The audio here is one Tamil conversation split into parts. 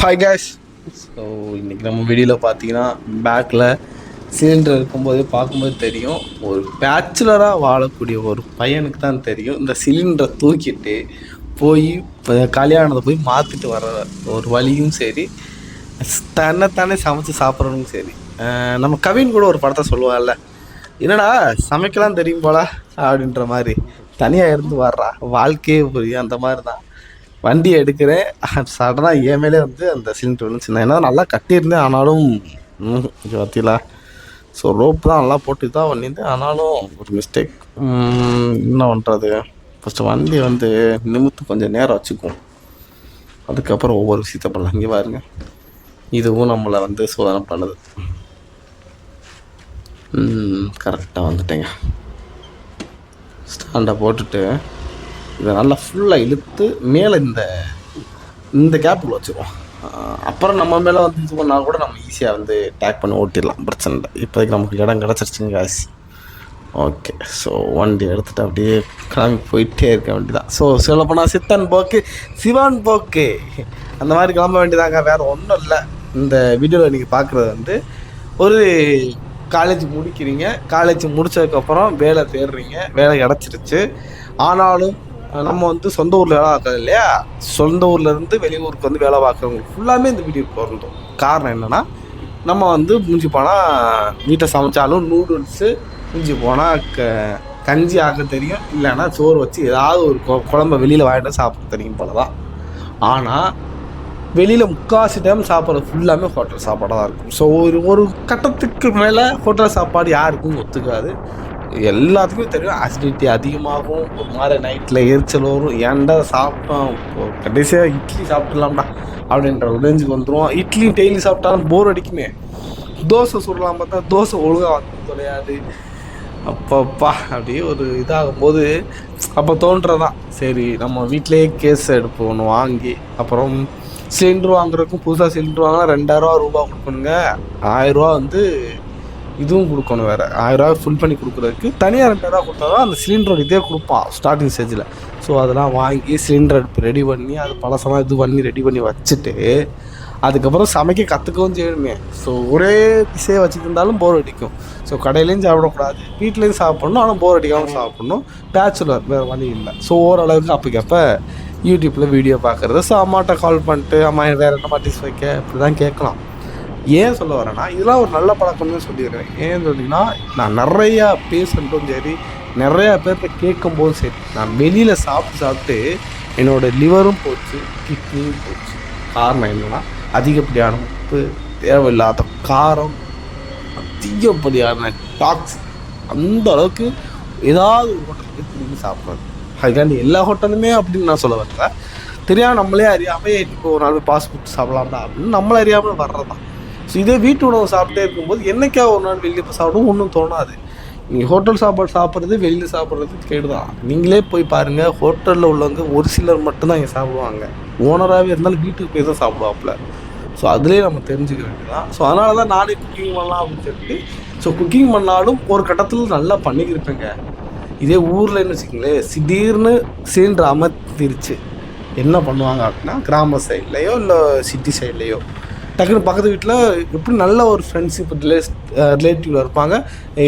ஹாய் கேஸ் ஸோ இன்றைக்கி நம்ம வீடியோவில் பார்த்தீங்கன்னா பேக்கில் சிலிண்டர் இருக்கும்போது பார்க்கும்போது தெரியும் ஒரு பேச்சுலராக வாழக்கூடிய ஒரு பையனுக்கு தான் தெரியும். இந்த சிலிண்டரை தூக்கிட்டு போய் கல்யாணத்தை போய் மாற்றிட்டு வர ஒரு வழியும் சரி தன்னைத்தானே சமைச்சு சாப்பிட்றதும் சரி. நம்ம கவின் கூட ஒரு படத்தை சொல்லுவாள்ல என்னடா சமைக்கலாம் தெரியும் போல அப்படின்ற மாதிரி. தனியாக இருந்து வர்றா. வாழ்க்கையே புரியும் அந்த மாதிரி தான் வண்டி எடுக்கிறேன். சடனாக என் மேலே வந்து அந்த சிலிண்டர் விழுந்துச்சு நான் என்ன நல்லா கட்டியிருந்தேன் ஆனாலும் ம், இது பார்த்தீங்களா ஸோ ரோப் தான் நல்லா போட்டு தான் பண்ணியிருந்தேன் ஆனாலும் ஒரு மிஸ்டேக் என்ன பண்ணுறது ஃபஸ்ட்டு வண்டி வந்து நிமித்து கொஞ்சம் நேரம் வச்சுக்குவோம் அதுக்கப்புறம் ஒவ்வொரு விஷயத்த பண்ணலாம். இங்கே பாருங்க. இதுவும் நம்மளை வந்து சோதனை பண்ணுது. கரெக்டாக வந்துட்டேங்க. ஸ்டாண்டை போட்டுட்டு இதை நல்லா ஃபுல்லாக இழுத்து மேலே இந்த இந்த கேப்புக்குள்ள வச்சுருவோம். அப்புறம் நம்ம மேலே வந்து இது பண்ணால் கூட நம்ம ஈஸியாக வந்து டேக் பண்ணி ஓட்டிடலாம் பிரச்சனை இல்லை. இப்போதைக்கு நமக்கு இடம் கிடச்சிருச்சுங்க காசு ஓகே ஸோ வண்டி எடுத்துகிட்டு அப்படியே கிளம்பி போயிட்டே இருக்க வேண்டியதான் ஸோ சொல்லப்போனால் சித்தன் போக்கு சிவான் போக்கு. அந்த மாதிரி கிளம்ப வேண்டியதாங்க வேறு ஒன்றும் இல்லை. இந்த வீடியோவில் நீங்கள் பார்க்குறது வந்து ஒரு காலேஜ் முடிக்கிறீங்க காலேஜ் முடித்ததுக்கப்புறம் வேலை தேடுறீங்க வேலை கிடச்சிருச்சு. ஆனாலும் நம்ம வந்து சொந்த ஊரில் வேலை பார்க்கறது இல்லையா? சொந்த ஊர்ல இருந்து வெளியூருக்கு வந்து வேலை பார்க்குறவங்களுக்கு ஃபுல்லாமே இந்த வீடியோ பொருந்தும் காரணம் என்னென்னா நம்ம வந்து முடிஞ்சு போனால் வீட்டை சமைச்சாலும் நூடுல்ஸு மிஞ்சி போனால் க கஞ்சி ஆக்க தெரியும். இல்லைன்னா சோறு வச்சு ஏதாவது ஒரு கொ குழம்ப வெளியில் வாங்கிட்டு சாப்பிட தெரியும் போல தான் ஆனால் வெளியில் முக்கால்வாசி டைம் சாப்பிட்றது ஃபுல்லாமே ஹோட்டல் சாப்பாடாக தான் இருக்கும். ஸோ ஒரு ஒரு கட்டத்துக்கு மேலே ஹோட்டல் சாப்பாடு யாருக்கும் ஒத்துக்காது. எல்லாத்துக்கும் தெரியும். அசிடிட்டி அதிகமாகும். ஒரு மாதிரி நைட்டில் எரிச்சல் வரும். ஏன்டா சாப்பிட்டோம்? கடைசியாக இட்லி சாப்பிட்லாம்டா அப்படின்ற உடஞ்சுக்கு வந்துடும் இட்லி டெய்லி சாப்பிட்டாலும் போர் அடிக்குமே. தோசை சுடலாம் பார்த்தா தோசை ஒழுங்காக வந்து தொலையாது. அப்பப்பா அப்படியே ஒரு இதாகும்போது அப்போ தோன்றதான் சரி நம்ம வீட்டிலேயே கேஸ் எடுப்போம். ஒன்று வாங்கி அப்புறம் சிலிண்டர் வாங்குறதுக்கும் புதுசாக சிலிண்டர் வாங்கினா ரெண்டாயிரரூவா ரூபா கொடுக்கணுங்க ஆயிரரூவா வந்து இதுவும் கொடுக்கணும் வேறு. ஆயிரரூவா ஃபுல் பண்ணி கொடுக்குறதுக்கு தனியாக ரெண்டாயிரரூவா கொடுத்தா தான் அந்த சிலிண்டரோட இதே கொடுப்பான் ஸ்டார்டிங் ஸ்டேஜில் ஸோ அதெல்லாம் வாங்கி சிலிண்டர் ரெடி பண்ணி அது பழசமாக இது பண்ணி ரெடி பண்ணி வச்சுட்டு அதுக்கப்புறம் சமைக்க கற்றுக்கவும் செய்யணுமே. ஸோ ஒரே திசையை வச்சுட்டு இருந்தாலும் போர் அடிக்கும். ஸோ கடையிலையும் சாப்பிடக்கூடாது வீட்லேயும் சாப்பிட்ணும் ஆனால் போர் அடிக்காமல் சாப்பிட்ணும். பேச்சுலர் வேறு வழி இல்லை. ஸோ ஓரளவுக்கு அப்போக்கப்போ யூடியூப்பில் வீடியோ பார்க்குறது ஸோ அம்மாட்ட கால் பண்ணிட்டு அம்மா வேறு என்ன டிஷ் வைக்க? இப்படி தான் கேட்கலாம். ஏன் சொல்ல வரேன்னா இதெல்லாம் ஒரு நல்ல பழக்கம்னு சொல்லிடுறேன். ஏன் சொன்னீங்கன்னா நான் நிறையா பேசட்டும் சரி நிறையா பேர்கிட்ட கேட்கும் போதும் சரி நான் வெளியில் சாப்பிட்டு சாப்பிட்டு என்னோடய லிவரும் போச்சு கிட்னியும் போச்சு. காரணம் என்னென்னா அதிகப்படியான உப்பு தேவையில்லாத காரம் அதிகப்படியான டாக்ஸ் அந்த அளவுக்கு ஏதாவது ஒரு ஹோட்டலுக்கு திரும்பி சாப்பிட்றது. அதுக்காண்டி எல்லா ஹோட்டலுமே அப்படின்னு நான் சொல்ல வரல. தெரியாமல் நம்மளே அறியாமல் இப்போ ஒரு நாள் பாஸ்போர்ட் ஃபுட் சாப்பிடலாம்டா அப்படின்னு நம்மளை அறியாமல் வர்றது தான் ஸோ இதே வீட்டு உணவு சாப்பிட்டே இருக்கும்போது என்றைக்கா ஒரு நாள் வெளியே போய் சாப்பிடும் ஒன்றும் தோணாது. நீங்கள் ஹோட்டல் சாப்பாடு சாப்பிட்றது வெளியில் சாப்பிட்றது கேடுதான். நீங்களே போய் பாருங்கள் ஹோட்டலில் உள்ளவங்க ஒரு சிலர் மட்டும்தான் இங்கே சாப்பிடுவாங்க. ஓனராகவே இருந்தாலும் வீட்டுக்கு போய் தான் சாப்பிடுவாப்புல. ஸோ அதுலேயே நம்ம தெரிஞ்சுக்க வேண்டியதான் ஸோ அதனால தான் நானே குக்கிங் பண்ணலாம் அப்படின்னு சொல்லிட்டு ஸோ குக்கிங் பண்ணாலும் ஒரு கட்டத்தில் நல்லா பண்ணிக்கிருப்பேங்க. இதே ஊரில் என்ன வச்சுக்கங்களேன் திடீர்னு சிலிண்டர் அமர்த்திருச்சு. என்ன பண்ணுவாங்க அப்படின்னா கிராம சைட்லேயோ இல்லை சிட்டி சைட்லேயோ டக்குனு பக்கத்து வீட்டில் எப்படி நல்ல ஒரு ஃப்ரெண்ட்ஷிப் ரிலேஸ் ரிலேட்டிவில் இருப்பாங்க.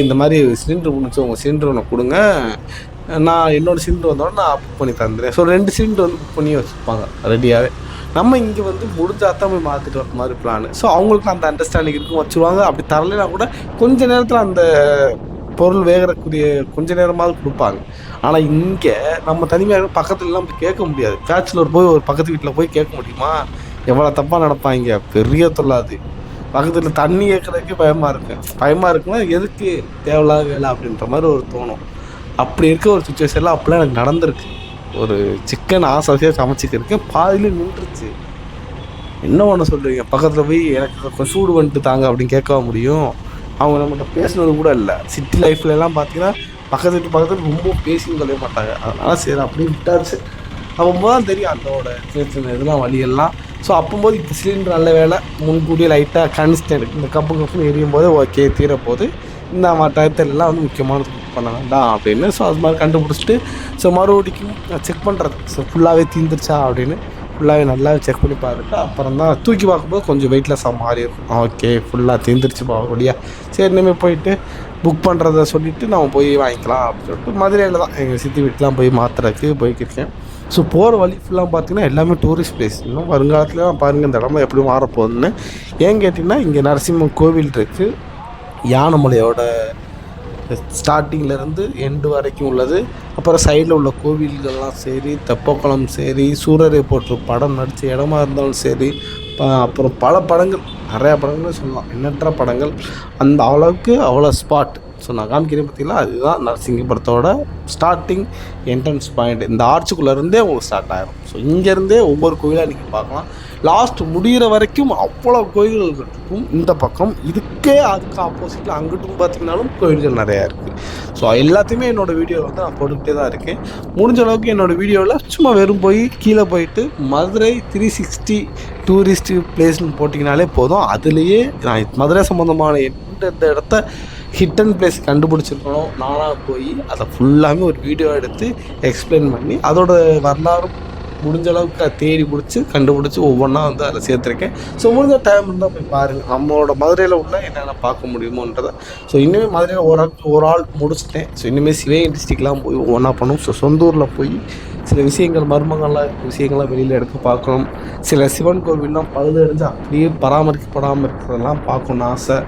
இந்த மாதிரி சிலிண்டர் முடிச்சு உங்கள் சிலிண்டர் ஒன்று கொடுங்க. நான் என்னோட சிலிண்டர் வந்தோடனே நான் புக் பண்ணி தந்துடுறேன். ஸோ ரெண்டு சிலிண்டர் வந்து புக் பண்ணி வச்சுருப்பாங்க ரெடியாகவே நம்ம இங்கே வந்து முடிஞ்சால் தான் போய் மாற்றிட்டு வர மாதிரி பிளான் ஸோ அவங்களுக்கு அந்த அண்டர்ஸ்டாண்டிங் இருக்கும் வச்சுருவாங்க. அப்படி தரலைன்னா கூட கொஞ்ச நேரத்தில் அந்த பொருள் வேகிறக்கூடிய கொஞ்ச நேரமாவது கொடுப்பாங்க. ஆனால் இங்கே நம்ம தனிமையாக பக்கத்துலலாம் போய் கேட்க முடியாது. பேச்சுலர் போய் ஒரு பக்கத்து வீட்டில் போய் கேட்க முடியுமா? எவ்வளோ தப்பாக நடப்பாங்க? பெரிய தொல்லாது பக்கத்தில் தண்ணி கேட்குறதுக்கு பயமாக இருக்கு. பயமாக இருக்குன்னா எதுக்கு தேவையில்லாத வேலை அப்படின்ற மாதிரி ஒரு தோணும். அப்படி இருக்க ஒரு சுச்சுவேஷனில் அப்படிலாம் எனக்கு நடந்திருக்கு. ஒரு சிக்கன் ஆசாசியாக சமைச்சிக்கிறதுக்கு பாதியில நின்றுச்சு. என்ன ஒன்று சொல்கிறீங்க பக்கத்தில் போய் எனக்கு கொஞ்சம் சூடு பண்ணிட்டு தாங்க அப்படின்னு கேட்க முடியும்? அவங்க நம்மகிட்ட பேசினது கூட இல்லை. சிட்டி லைஃப்லலாம் பார்த்தீங்கன்னா பக்கத்து வீட்டு பக்கத்தில் ரொம்ப பேசின்னு சொல்ல மாட்டாங்க. அதனால் சரி அப்படின்னு விட்டாச்சு. அப்போ தான் தெரியும் அதோட சின்ன சின்ன இதெல்லாம் வழியெல்லாம் ஸோ அப்போம்போது இப்போ சிலிண்டர் நல்ல வேலை முன்கூட்டியே லைட்டாக கன்ஸ்டன்ட். இந்த கப்பு கப்புன்னு எரியும் போது ஓகே தீரப்போகுது இந்த மாதிரி எல்லாம் வந்து முக்கியமானது குக் பண்ண வேண்டாம் அப்படின்னு. ஸோ அது மாதிரி கண்டுபிடிச்சிட்டு ஸோ மறுபடிக்கும் செக் பண்ணுறது ஸோ ஃபுல்லாகவே தீந்துருச்சா அப்படின்னு. ஃபுல்லாகவே நல்லா செக் பண்ணி பார்த்துட்டு அப்புறம் தான் தூக்கி பார்க்கும்போது கொஞ்சம் வெயிட்லெஸ்ஸாக மாறி இருக்கும் ஓகே ஃபுல்லாக தீந்துருச்சு பார்க்கக்கூடியா சரி இனிமேல் போயிட்டு புக் பண்ணுறத சொல்லிவிட்டு நம்ம போய் வாங்கிக்கலாம் அப்படின்னு சொல்லிட்டு மதுரையில் தான். எங்கள் சித்தி வீட்டுலாம் போய் மாற்றுறதுக்கு போய்க்கிருக்கேன் ஸோ போகிற வழி ஃபுல்லாக பார்த்தீங்கன்னா எல்லாமே டூரிஸ்ட் பிளேஸ் இன்னும் வருங்காலத்தில் பாருங்கள் இந்த இடமா எப்படி மாறப்போகுதுன்னு. ஏன் கேட்டிங்கன்னா இங்கே நரசிம்மன் கோவில் இருக்குது யானைமலையோட ஸ்டார்டிங்லேருந்து எண்டு வரைக்கும் உள்ளது. அப்புறம் சைடில் உள்ள கோவில்கள்லாம் சரி தெப்பக்குளம் சரி சூரரை போட்டு படம் நடித்த இடமா இருந்தாலும் சரி அப்புறம் பல படங்கள் நிறையா படங்கள்னு சொல்லலாம். எண்ணற்ற படங்கள். அந்த அளவுக்கு அவ்வளோ ஸ்பாட் ஸோ நான் காமிக்கிறேன் பார்த்தீங்கன்னா அதுதான் நரசிங்கபுரத்தோட ஸ்டார்டிங் என்ட்ரன்ஸ் பாயிண்ட் இந்த ஆர்ச்சுக்குள்ளேருந்தே உங்களுக்கு ஸ்டார்ட் ஆகிரும் ஸோ இங்கேருந்தே ஒவ்வொரு கோயிலாக நீங்கள் பார்க்கலாம். லாஸ்ட் முடிகிற வரைக்கும் அவ்வளோ கோயில்கள் இருக்கும். இந்த பக்கம் இதுக்கே அதுக்கு ஆப்போசிட்டில் அங்கிட்டும் பார்த்தீங்கன்னாலும் கோயில்கள் நிறையா இருக்குது ஸோ எல்லாத்தையுமே என்னோடய வீடியோவில் வந்து நான் போட்டுக்கிட்டே தான் இருக்கேன். முடிஞ்ச அளவுக்கு என்னோடய வீடியோவில் சும்மா வெறும் போய் கீழே போயிட்டு மதுரை த்ரீ சிக்ஸ்டி டூரிஸ்ட் பிளேஸ்னு போட்டிங்கனாலே போதும். அதுலேயே நான் மதுரை சம்மந்தமான எந்தெந்த இடத்த ஹிட் அண்ட் பிளேஸ் கண்டுபிடிச்சிருக்கணும் நானாக போய் அதை ஃபுல்லாமே ஒரு வீடியோ எடுத்து எக்ஸ்பிளைன் பண்ணி அதோட வரலாறும் முடிஞ்ச அளவுக்கு தேடி பிடிச்சி கண்டுபிடிச்சி ஒவ்வொன்றா வந்து அதில் சேர்த்துருக்கேன். ஸோ முடிஞ்ச டைம் இருந்தால் போய் பாருங்கள் நம்மளோட மதுரையில் உள்ள என்னென்ன பார்க்க முடியுமோன்றதை. ஸோ இன்னுமே மதுரையில் ஒரு ஆள் ஒரு ஆள் முடிச்சிட்டேன். ஸோ இனிமேல் சிவகங்கை டிஸ்ட்ரிக்ட்லாம் போய் ஒவ்வொன்றா பண்ணணும் ஸோ சொந்த ஊரில் போய் சில விஷயங்கள் மர்மங்கள்லாம் இருக்க விஷயங்கள்லாம் வெளியில் எடுக்க பார்க்கணும். சில சிவன் கோவில்லாம் பழுதடைஞ்சு அப்படியே பராமரிக்கப்படாமல் இருக்கிறதெல்லாம் பார்க்கணும்னு ஆசை.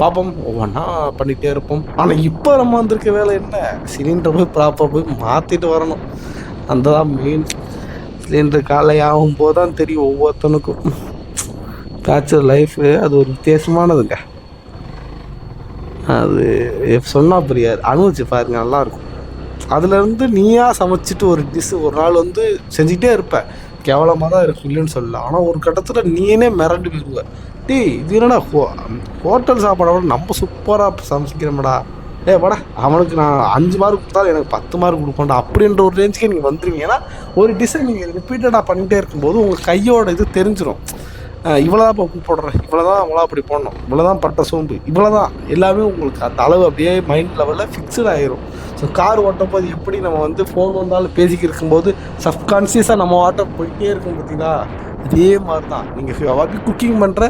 பார்ப்போம். ஒவ்வொன்றா பண்ணிகிட்டே இருப்போம். ஆனால் இப்போ நம்ம வந்திருக்க வேலை என்ன? சிலிண்டர் போய் ப்ராப்பராக போய் மாற்றிட்டு வரணும். அந்த தான் மெயின் சிலிண்டர் காலை ஆகும் போது தான் தெரியும் ஒவ்வொருத்தனுக்கும். பேச்சுலர் லைஃபு அது ஒரு வித்தியாசமானதுங்க. அது சொன்னால் புரியாது. அனுபவிச்சு பாருங்க நல்லாயிருக்கும் அதுலேருந்து நீயா சமைச்சிட்டு ஒரு டிஷ் ஒரு நாள் வந்து செஞ்சுக்கிட்டே இருப்பேன் கேவலமாக தான் இருக்கும் இல்லைன்னு சொல்லலாம் ஆனால் ஒரு கட்டத்தில் நீனே மிரண்டு போயிடுவேன் டேய் இது என்னடா ஹோ ஹோட்டல் சாப்பாடை விட நம்ம சூப்பராக சமைக்கிறோம்டா. ஏ வாடா அவனுக்கு நான் அஞ்சு மார்க் கொடுத்தாலும் எனக்கு பத்து மார்க் கொடுப்பேன்டா அப்படின்ற ஒரு ரேஞ்சுக்கு நீங்கள் வந்துருவீங்க. ஏன்னா ஒரு டிசைன் நீங்கள் ரிப்பீட்டடாக பண்ணிகிட்டே இருக்கும்போது உங்கள் கையோட இது தெரிஞ்சிடும் இவ்வளோ தான் இப்போ உப்பு போடுறேன் இவ்வளோ தான் அவங்களா அப்படி போடணும் இவ்வளோ தான் பட்டை சோம்பு இவ்வளோ தான் எல்லாமே உங்களுக்கு அந்த அளவு அப்படியே மைண்ட் லெவலில் ஃபிக்ஸ்டு ஆகிரும் ஸோ கார் ஓட்டும் போது எப்படி நம்ம வந்து ஃபோன் வந்தாலும் பேசிக்கிட்டு இருக்கும்போது சப்கான்சியஸாக நம்ம ஆட்டம் போயிட்டே இருக்கும் பார்த்தீங்களா? அதே மாதிரி தான் நீங்கள் குக்கிங் பண்ணுற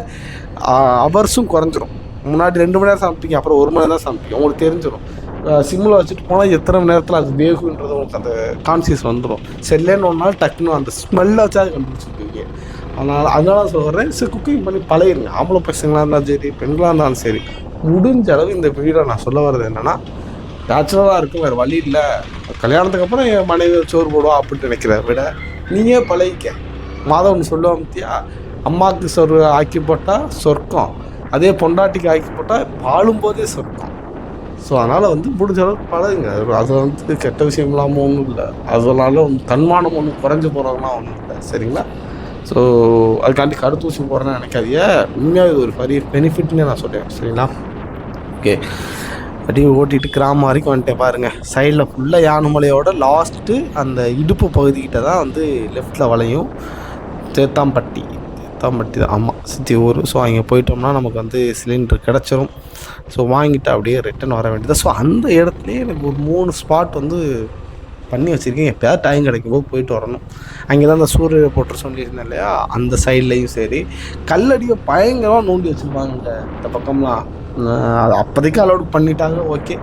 அவர்ஸும் குறைஞ்சிரும். முன்னாடி ரெண்டு மணி நேரம் சமைப்பீங்க அப்புறம் ஒரு மணி நேரம் தான் சமைப்பீங்க. உங்களுக்கு தெரிஞ்சிடும் சிம்மில் வச்சுட்டு போனால் எத்தனை மணி நேரத்தில் அது வேகுன்றது உங்களுக்கு அந்த கான்சியஸ் வந்துடும் செல்லேன்னு ஒரு நாள் டக்குன்னு அந்த ஸ்மெல்லை வச்சா அது கண்டுபிடிச்சிருக்கீங்க அதனால் அதனால சொல்கிறேன் சரி குக்கிங் பண்ணி பழகிருங்க. ஆம்பளை பசங்களாக இருந்தாலும் சரி பெண்களாக இருந்தாலும் சரி முடிஞ்ச அளவு இந்த வீடியோ நான் சொல்ல வர்றது என்னென்னா பேச்சுலராக இருக்கும் வேறு வழி இல்லை. கல்யாணத்துக்கு அப்புறம் என் மனைவி சோறு போடுவா அப்படின்னு நினைக்கிறத விட நீயே பழகிக்க. மாதம் ஒன்று சொல்லுவோம் அம்மாவுக்கு சொர் ஆக்கி போட்டால் சொர்க்கம். அதே பொண்டாட்டிக்கு ஆக்கி போட்டால் வாழும்போதே சொர்க்கம். ஸோ அதனால் வந்து முடிஞ்ச அளவுக்கு பழகுங்க. அது- வந்து கெட்ட விஷயம் இல்லாமல் ஒன்றும் இல்லை. அதனால வந்து தன்மானம் ஒன்றும் குறைஞ்சு போகிறதுலாம் ஒன்றும் இல்லை. சரிங்களா? ஸோ அதுக்காண்டி கருத்தூசி போகிறேன்னு நினைக்காதீங்க. உண்மையாக இது ஒரு பெரிய பெனிஃபிட்னே நான் சொல்கிறேன் சரிங்களா? ஓகே அப்படியே ஓட்டிட்டு கிராமம் வரைக்கும் வந்துட்டேன் பாருங்கள் சைடில் ஃபுல்லாக யானைமலையோட லாஸ்ட்டு அந்த இடுப்பு பகுதிக்கிட்ட தான் வந்து லெஃப்டில் வளையும். தேத்தாம்பட்டி சத்தாம்பட்டி தான். ஆமாம் சித்தி ஊர். ஸோ அங்கே போயிட்டோம்னா நமக்கு வந்து சிலிண்டர் கிடச்சிரும். ஸோ வாங்கிட்டு அப்படியே ரிட்டன் வர வேண்டியது ஸோ அந்த இடத்துலையே எனக்கு ஒரு மூணு ஸ்பாட் வந்து பண்ணி வச்சுருக்கேன். எப்போயாவது டைம் கிடைக்கும் போது போயிட்டு வரணும். அங்கே தான் அந்த சூரிய போட்டு சொல்லியிருந்தேன் இல்லையா? அந்த சைட்லேயும் சரி. கல்லடியை பயங்கரமாக நோண்டி வச்சுருப்பாங்க இந்த பக்கம்லாம். அது அப்போதைக்கு அலோடு பண்ணிட்டாங்க ஓகே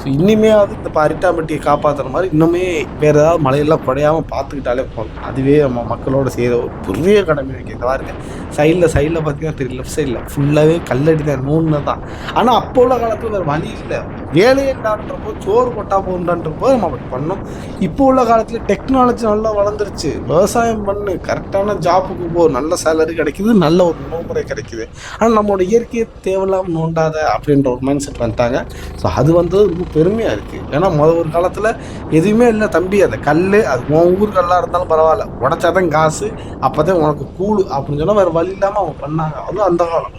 ஸோ இனிமேயாவது இந்த அரிட்டாம்பட்டியை காப்பாற்றுற மாதிரி இன்னுமே வேறு ஏதாவது மழையெல்லாம் குறையாமல் பார்த்துக்கிட்டாலே போதும். அதுவே நம்ம மக்களோட செய்கிற ஒரு பெரிய கடமை வைக்கிறது பாருங்க சைடில் சைடில் பார்த்தீங்கன்னா தெரியும் லெஃப்ட் சைடில் ஃபுல்லாகவே கல்லடி தான் நூன்னு தான். ஆனால் அப்போ உள்ள காலத்தில் வேறு வழி இல்லை. வேலையேண்டான்றப்போ சோறு கொட்டா போகுண்டான்றப்போ நம்ம அப்படி பண்ணோம். இப்போ உள்ள காலத்தில் டெக்னாலஜி நல்லா வளர்ந்துருச்சு. விவசாயம் பண்ணு கரெக்டான ஜாப்புக்கு போ நல்ல சேலரி கிடைக்குது நல்ல ஒரு உணவு முறை கிடைக்குது. ஆனால் நம்மளோட இயற்கையை தேவையில்லாமல் நோண்டாத அப்படின்ற ஒரு மைண்ட் செட் வந்துட்டாங்க. ஸோ அது வந்து ரொம்ப பெருமையாக இருக்குது ஏன்னா மொதல் ஒரு காலத்தில் எதுவுமே இல்லை தம்பி. அந்த கல் அது உன் ஊர் கல்லாக இருந்தாலும் பரவாயில்ல. உடச்சாதான் காசு. அப்போ தான் உனக்கு கூழு அப்படின்னு சொன்னால் வேறு வழி இல்லாமல் அவங்க பண்ணாங்க. அதுவும் அந்த காலம்.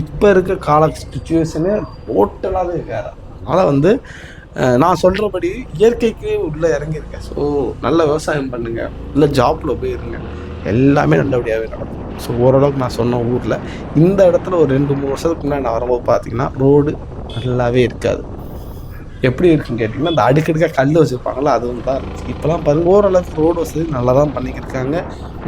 இப்போ இருக்க கால சுச்சுவேஷனே டோட்டலாகவே வேறு. அதனால் வந்து நான் சொல்கிறபடி இயற்கைக்கு உள்ளே இறங்கியிருக்கேன். ஸோ நல்ல விவசாயம் பண்ணுங்கள் இல்லை ஜாப்பில் போயிருங்க. எல்லாமே நல்லபடியாகவே நடக்கும். ஸோ ஓரளவுக்கு நான் சொன்ன ஊரில் இந்த இடத்துல ஒரு ரெண்டு மூணு வருஷத்துக்கு முன்னாடி நான் வரும்போது பார்த்தீங்கன்னா ரோடு நல்லாவே இருக்காது. எப்படி இருக்குன்னு கேட்டிங்கன்னா இந்த அடுக்கடுக்காக கல் வச்சுருப்பாங்களா அதுவும் தான் இருந்துச்சு இப்போலாம் பாருங்கள் ஓரளவுக்கு ரோடு வசதி நல்லா தான் பண்ணிக்கிருக்காங்க.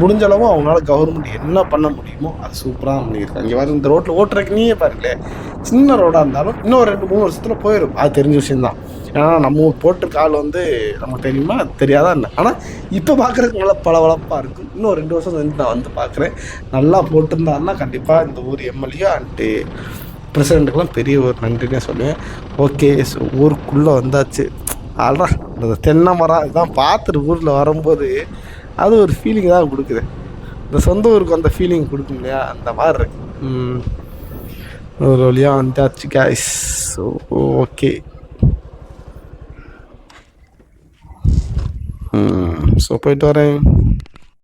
முடிஞ்ச அளவு அவங்களால கவர்மெண்ட் என்ன பண்ண முடியுமோ அது சூப்பராக பண்ணியிருக்காங்க இங்கே பாருங்க இந்த ரோட்டில் ஓட்டுறதுக்கு நீயே பாருங்களேன் சின்ன ரோடாக இருந்தாலும் இன்னும் ரெண்டு மூணு வருஷத்தில் போயிடும் அது தெரிஞ்ச விஷயம்தான் ஏன்னா நம்ம ஊர் போட்டிருக்க ஆள் வந்து நமக்கு தெரியுமா? தெரியாதா என்ன? ஆனால் இப்போ பார்க்குறதுக்கு நல்லா பளபளப்பாக இருக்கும். இன்னும் ரெண்டு வருஷம் வந்து நான் வந்து பார்க்குறேன் நல்லா போட்டிருந்தாருன்னா கண்டிப்பாக இந்த ஊர் எம்எல்ஏ அண்டு பிரசிடெண்ட்டுக்கெல்லாம் பெரிய ஒரு நன்றினே சொல்லுவேன். ஓகே ஸோ ஊருக்குள்ளே வந்தாச்சு. ஆல்ரா இந்த தென்னை மரம் இதெல்லாம் பார்த்துட்டு ஊரில் வரும்போது அது ஒரு ஃபீலிங் தான் கொடுக்குது. இந்த சொந்த ஊருக்கு அந்த ஃபீலிங் கொடுக்கும் இல்லையா? அந்த மாதிரி இருக்கு. ஒரு வழியாக வந்தாச்சு கேஸ் ஸோ ஓகே ஸோ போயிட்டு வரேன்.